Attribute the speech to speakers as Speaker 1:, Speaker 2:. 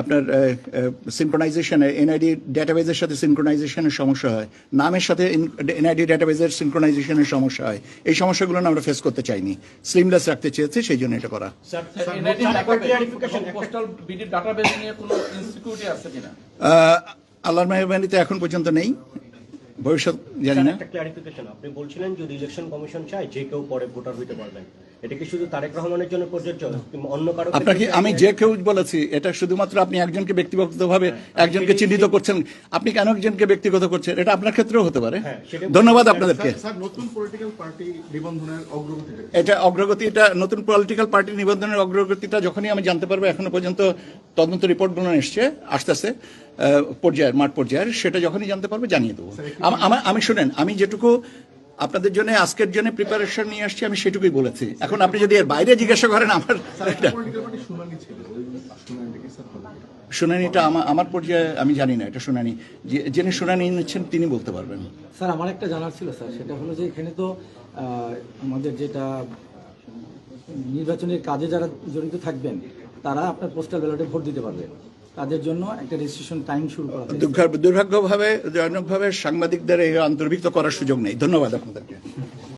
Speaker 1: আপনার সিনক্রোনাইজেশনে এনআইডি ডেটাবেজের সাথে সিনক্রোনাইজেশনের সমস্যা হয়। নামের সাথে এনআইডি ডেটাবেজের সিনক্রোনাইজেশনের সমস্যা হয়। এই সমস্যাগুলো আমরা ফেস করতে চাইনি। স্লিমলেস রাখতে চেয়েছি সেই জন্য এটা করা।
Speaker 2: এনআইডি পোস্টাল বিডি ডাটাবেস নিয়ে কোনো ইনসিকিউরিটি আছে কিনা?
Speaker 1: আহ, আল্লাহর মেহরবানিতে এখন পর্যন্ত নেই। ভবিষ্যৎ জানি না।
Speaker 3: একটা ক্লারিফিকেশন আপনি বলছিলেন যদি ইলেকশন কমিশন চায় যে কেউ পরে ভোটার হতে পারবেন। এটা কি শুধু তারেক রহমানের জন্য প্রযোজ্য অন্য কারও
Speaker 1: আপনাকে আমি যে কেউ বলেছি এটা শুধুমাত্র আপনি একজনকে ব্যক্তিগতভাবে একজনকে চিহ্নিত করছেন আপনি কেন একজনকে ব্যক্তিগত করছেন? এটা আপনার ক্ষেত্রেও হতে পারে।
Speaker 3: হ্যাঁ,
Speaker 1: ধন্যবাদ আপনাদেরকে।
Speaker 4: স্যার নতুন পলিটিক্যাল পার্টি নিবন্ধনের অগ্রগতিটা
Speaker 1: এটা অগ্রগতি এটা নতুন পলিটিক্যাল পার্টি নিবন্ধনের অগ্রগতিটা যখনই আমি জানতে পারব এখনও পর্যন্ত তদন্ত রিপোর্টগুলো এসছে আস্তে আস্তে পর্যায়ের মাঠ পর্যায়ের সেটা যখনই জানতে পারব জানিয়ে দেবো। আমার আমি শুনেন আমি যেটুকু আপনাদের জন্য আজকের জন্য প্রিপারেশন নিয়ে আসছি আমি সেটুকুই বলেছি। এখন আপনি যদি এর বাইরে জিজ্ঞাসা করেন আমার
Speaker 4: শুনানিটা
Speaker 1: আমার আমার পর্যায়ে আমি জানি না এটা শুনানি। যে- যিনি শুনানি নিচ্ছেন তিনি বলতে পারবেন।
Speaker 5: স্যার আমার একটা জানার ছিল স্যার। সেটা হলো যে এখানে তো আমাদের যেটা নির্বাচনের কাজে যারা জড়িত থাকবেন তারা আপনার পোস্টাল ব্যালটে ভোট দিতে পারবে। তাদের জন্য একটা রেজিস্ট্রেশন টাইম শুরু করা
Speaker 1: দুর্ভাগ্যভাবে জয়নকভাবে সাংবাদিকদের এই অন্তর্ভুক্ত করার সুযোগ নেই। ধন্যবাদ আপনাদেরকে।